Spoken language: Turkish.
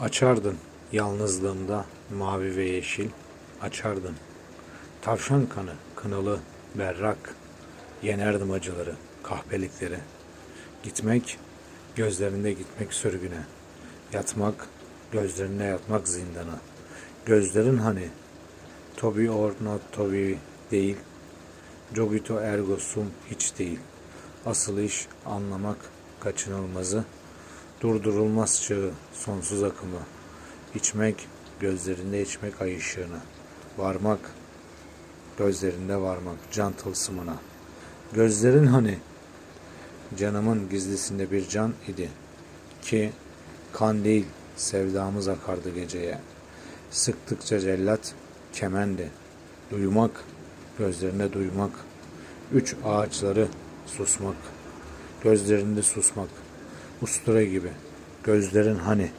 Açardın yalnızlığımda mavi ve yeşil açardın. Tavşan kanı kınalı berrak yenerdim acıları kahpelikleri. Gitmek gözlerinde gitmek sürgüne. Yatmak gözlerinde yatmak zindana. Gözlerin hani Tobi or not Tobi değil. Cogito ergo sum hiç değil. Asıl iş anlamak kaçınılmazı. Durdurulmaz çağı, sonsuz akımı. İçmek, gözlerinde içmek ay ışığına. Varmak, gözlerinde varmak, can tılsımına. Gözlerin hani, canımın gizlisinde bir can idi. Ki kan değil, sevdamız akardı geceye. Sıktıkça cellat, kemendi. Duymak, gözlerinde duymak. Üç ağaçları susmak. Gözlerinde susmak. Ustura gibi. Gözlerin hani.